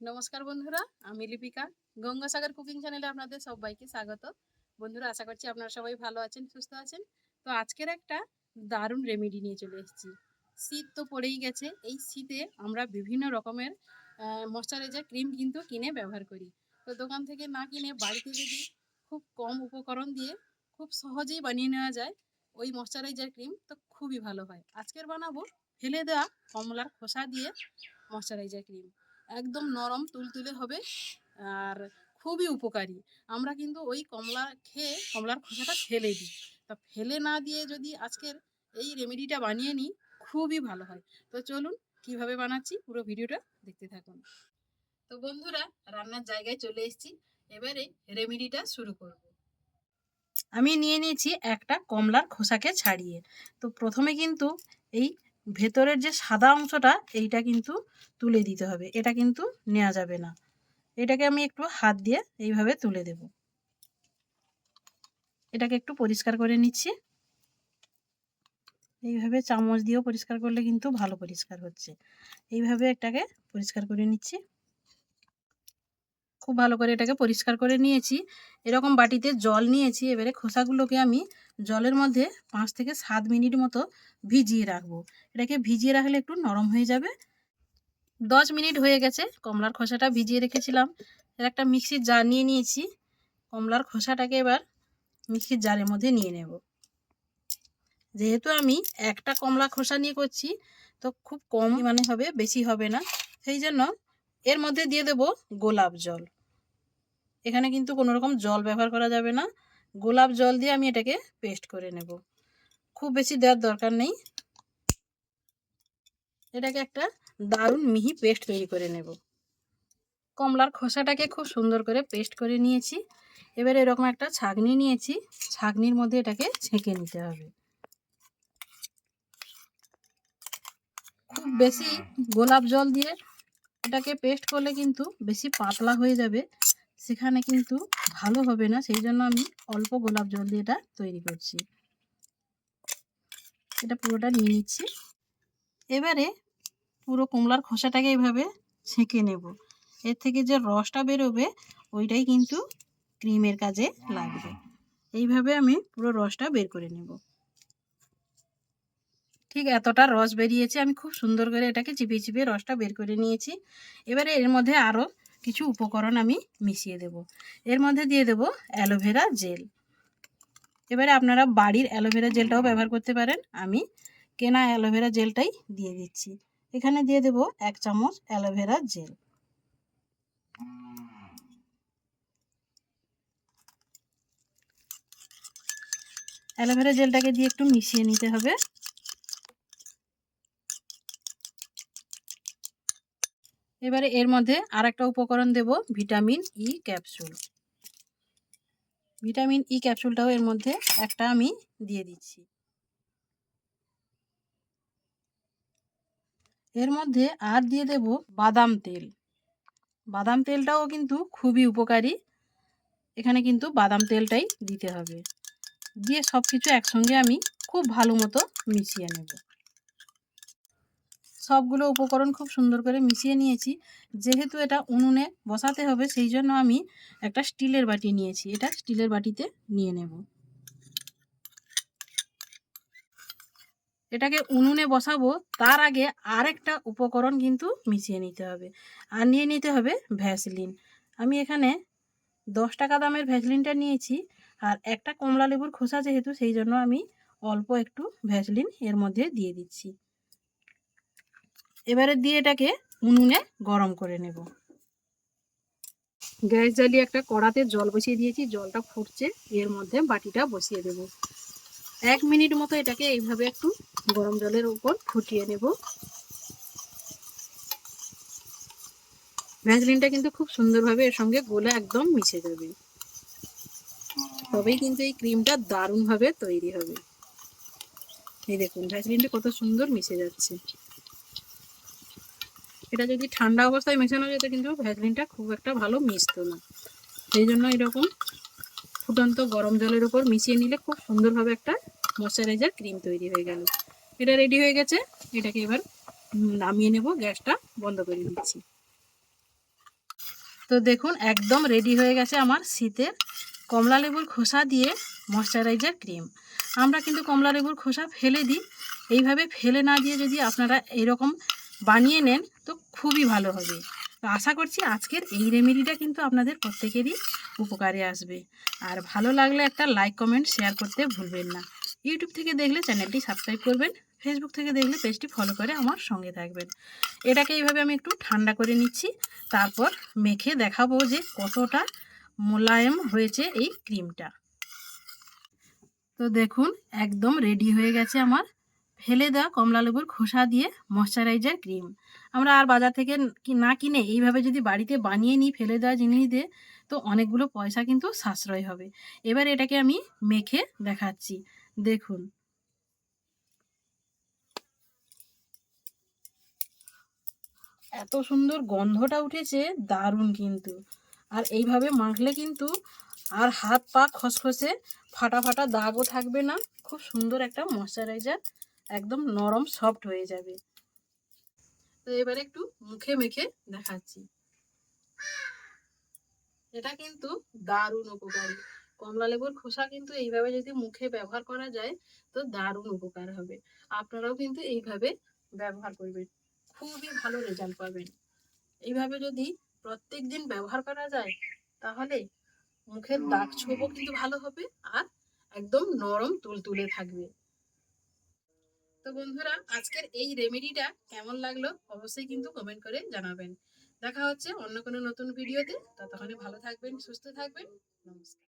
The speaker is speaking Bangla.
নমস্কার বন্ধুরা, আমি লিপিকা। গঙ্গাসাগর কুকিং চ্যানেলে আপনাদের সবাইকে স্বাগত। বন্ধুরা, আশা করছি আপনারা সবাই ভালো আছেন, সুস্থ আছেন। তো আজকের একটা দারুণ রেমেডি নিয়ে চলে এসেছি। শীত তো পড়েই গেছে। এই শীতে আমরা বিভিন্ন রকমের ময়শ্চারাইজার ক্রিম কিন্তু কিনে ব্যবহার করি। তো দোকান থেকে না কিনে বাড়িতে যদি খুব কম উপকরণ দিয়ে খুব সহজেই বানিয়ে নেওয়া যায়, ওই ময়শ্চারাইজার ক্রিম তো খুবই ভালো হয়। আজকের বানাবো, ফেলে দেওয়া কমলার খোসা দিয়ে ময়শ্চারাইজার ক্রিম একদম নরম তুলতুলে হবে আর খুবই উপকারী। আমরা কিন্তু ওই কমলা খেয়ে কমলার খোসাটা ফেলে দিই। তা ফেলে না দিয়ে যদি আজকের এই রেমেডিটা বানিয়ে নিই, খুবই ভালো হয়। তো চলুন কীভাবে বানাচ্ছি পুরো ভিডিওটা দেখতে থাকুন। তো বন্ধুরা, রান্নার জায়গায় চলে এসেছি। এবারে রেমেডিটা শুরু করব। আমি নিয়ে নিয়েছি একটা কমলার খোসাকে ছাড়িয়ে। তো প্রথমে কিন্তু এই ভেতরের যে সাদা অংশটা, এইটা কিন্তু তুলে দিতে হবে। এটা কিন্তু নেওয়া যাবে না। এটাকে আমি একটু হাত দিয়ে এইভাবে তুলে দেব। এটাকে একটু পরিষ্কার করে নিচ্ছি। এইভাবে চামচ দিয়েও পরিষ্কার করলে কিন্তু ভালো পরিষ্কার হচ্ছে। এইভাবে এটাকে পরিষ্কার করে নিচ্ছি। খুব ভালো করে এটাকে পরিষ্কার করে নিয়েছি। এরকম বাটিতে জল নিয়েছি। এবারে খোসাগুলোকে আমি জলের মধ্যে পাঁচ থেকে সাত মিনিট মতো ভিজিয়ে রাখব। এটাকে ভিজিয়ে রাখলে একটু নরম হয়ে যাবে। দশ মিনিট হয়ে গেছে, কমলার খোসাটা ভিজিয়ে রেখেছিলাম। এর একটা মিক্সির জার নিয়ে নিয়েছি। কমলার খোসাটাকে এবার মিক্সির জারের মধ্যে নিয়ে নেব। যেহেতু আমি একটা কমলা খোসা নিয়ে করছি, তো খুব কম মানে হবে, বেশি হবে না। সেই জন্য এর মধ্যে দিয়ে দেব গোলাপ জল। এখানে কিন্তু কোনো রকম জল ব্যবহার করা যাবে না। গোলাপ জল দিয়ে আমি এটাকে পেস্ট করে নেব। খুব বেশি দেওয়ার দরকার নেই। এটাকে একটা দারুণ মিহি পেস্ট তৈরি করে নেব। কমলার খোসাটাকে খুব সুন্দর করে পেস্ট করে নিয়েছি। এবার এরকম একটা ছাগনি নিয়েছি। ছাগনির মধ্যে এটাকে ছেঁকে নিতে হবে। খুব বেশি গোলাপ জল দিয়ে এটাকে পেস্ট করলে কিন্তু বেশি পাতলা হয়ে যাবে। সেখানে কিন্তু ভালো হবে না সেই জন্য আমি অল্প গোলাপ জল দিয়ে এটা তৈরি করছি। এটা পুরোটা নিয়ে নিচ্ছি। এবারে পুরো কমলার খোসাটাকে এইভাবে ছেঁকে নেব। এর থেকে যে রসটা বেরোবে, ওইটাই কিন্তু ক্রিমের কাজে লাগবে। এইভাবে আমি পুরো রসটা বের করে নেব। ঠিক এতটা রস বেরিয়েছে, আমি খুব সুন্দর করে এটাকে চিপিয়ে চিপিয়ে রসটা বের করে নিয়েছি। এবারে এর মধ্যে আরও কিছু উপকরণ আমি মিশিয়ে দেব। এর মধ্যে দিয়ে দেব অ্যালোভেরা জেল। এবারে আপনারা বাড়ির অ্যালোভেরা জেলটাও ব্যবহার করতে পারেন। আমি কেনা অ্যালোভেরা জেলটাই দিয়ে দিচ্ছি। এখানে দিয়ে দেব এক চামচ অ্যালোভেরা জেল। অ্যালোভেরা জেলটাকে দিয়ে একটু মিশিয়ে নিতে হবে। এবারে এর মধ্যে আর একটা উপকরণ দেব, vitamin E capsule vitamin E ক্যাপসুলটাও এর মধ্যে একটা আমি দিয়ে দিচ্ছি। এর মধ্যে আর দিয়ে দেব বাদাম তেল। বাদাম তেলটাও কিন্তু খুবই উপকারী। এখানে কিন্তু বাদাম তেলটাই দিতে হবে। দিয়ে সব কিছু একসঙ্গে আমি খুব ভালো মতো মিশিয়ে নেব। সবগুলো উপকরণ খুব সুন্দর করে মিশিয়ে নিয়েছি। যেহেতু এটা উনুনে বসাতে হবে, সেই জন্য আমি একটা স্টিলের বাটি নিয়েছি। এটা স্টিলের বাটিতে নিয়ে নেব। এটাকে উনুনে বসাবো, তার আগে আরেকটা উপকরণ কিন্তু মিশিয়ে নিতে হবে। আর নিয়ে নিতে হবে ভ্যাসলিন। আমি এখানে দশ টাকা দামের ভ্যাসলিনটা নিয়েছি, আর একটা কমলা লেবুর খোসা যেহেতু, সেই জন্য আমি অল্প একটু ভ্যাসলিন এর মধ্যে দিয়ে দিচ্ছি। এবারে দিয়ে এটাকে উনুনে গরম করে নেব। গ্যাস জ্বালিয়ে একটা কড়াতে জল বসিয়ে দিয়েছি, জলটা ফুটছে, এর মধ্যে বাটিটা বসিয়ে দেব। এক মিনিট মতো এটাকে এইভাবে একটু গরম জলের উপর ফুটিয়ে নেব। ভ্যাসলিনটা কিন্তু খুব সুন্দরভাবে এর সঙ্গে গোলে একদম মিশে যাবে। তবেই কিন্তু এই ক্রিমটা দারুণভাবে তৈরি হবে। এই দেখুন ভ্যাসলিনটা কত সুন্দর মিশে যাচ্ছে। এটা যদি ঠান্ডা অবস্থায় মেশানো যেত কিন্তু ভ্যাসলিনটা খুব একটা ভালো মিশতো না। সেই জন্য এরকম ফুটন্ত গরম জলের উপর মিশিয়ে নিলে খুব সুন্দরভাবে একটা ময়শ্চারাইজার ক্রিম তৈরি হয়ে গেল। এটা রেডি হয়ে গেছে। এটাকে এবার নামিয়ে নেব, গ্যাসটা বন্ধ করে দিচ্ছি। তো দেখুন, একদম রেডি হয়ে গেছে আমার শীতের কমলা লেবুর খোসা দিয়ে ময়শ্চারাইজার ক্রিম। আমরা কিন্তু কমলা লেবুর খোসা ফেলে দিই। এইভাবে ফেলে না দিয়ে যদি আপনারা এরকম বানিয়ে নেন, তো খুবই ভালো হবে। তো আশা করছি আজকের এই রেমেডিটা কিন্তু আপনাদের প্রত্যেকেরই উপকারে আসবে। আর ভালো লাগলে একটা লাইক, কমেন্ট, শেয়ার করতে ভুলবেন না। ইউটিউব থেকে দেখলে চ্যানেলটি সাবস্ক্রাইব করবেন, ফেসবুক থেকে দেখলে পেজটি ফলো করে আমার সঙ্গে থাকবেন। এটাকে এইভাবে আমি একটু ঠান্ডা করে নিচ্ছি, তারপর মেখে দেখাবো যে কতটা মোলায়েম হয়েছে এই ক্রিমটা। তো দেখুন, একদম রেডি হয়ে গেছে আমার ফেলে দেওয়া কমলা লেবুর খোসা দিয়ে ময়শ্চারাইজার ক্রিম আমরা আর বাজার থেকে না কিনে এইভাবে যদি বাড়িতে বানিয়ে নিই ফেলে দেওয়া জিনিস দিয়ে, তো অনেকগুলো পয়সা কিন্তু সাশ্রয় হবে। এবার এটাকে আমি মেখে দেখাচ্ছি। দেখুন। এত সুন্দর গন্ধটা উঠেছে, দারুণ কিন্তু। আর এইভাবে মাখলে কিন্তু আর হাত পা খসখসে, ফাটা ফাটা দাগও থাকবে না। খুব সুন্দর একটা ময়শ্চারাইজার একদম নরম সফট হয়ে যাবে। তো এবারে একটু মুখে মেখে দেখাচ্ছি। এটা কিন্তু দারুণ উপকারী। কমলা লেবুর খোসা কিন্তু এইভাবে যদি মুখে ব্যবহার করা যায়, তো দারুণ উপকার হবে। আপনারাও কিন্তু এইভাবে ব্যবহার করবেন। খুবই ভালো রেজাল্ট পাবেন। এইভাবে যদি প্রত্যেক দিন ব্যবহার করা যায়, তাহলে মুখের দাগ ছোপও কিন্তু ভালো হবে আর একদম নরম তুলতুলে থাকবে। তো বন্ধুরা, আজকের এই রেমেডিটা কেমন লাগল অবশ্যই কিন্তু কমেন্ট করে জানাবেন। দেখা হচ্ছে অন্য কোনো নতুন ভিডিওতে ততক্ষণে ভালো থাকবেন, সুস্থ থাকবেন। নমস্কার।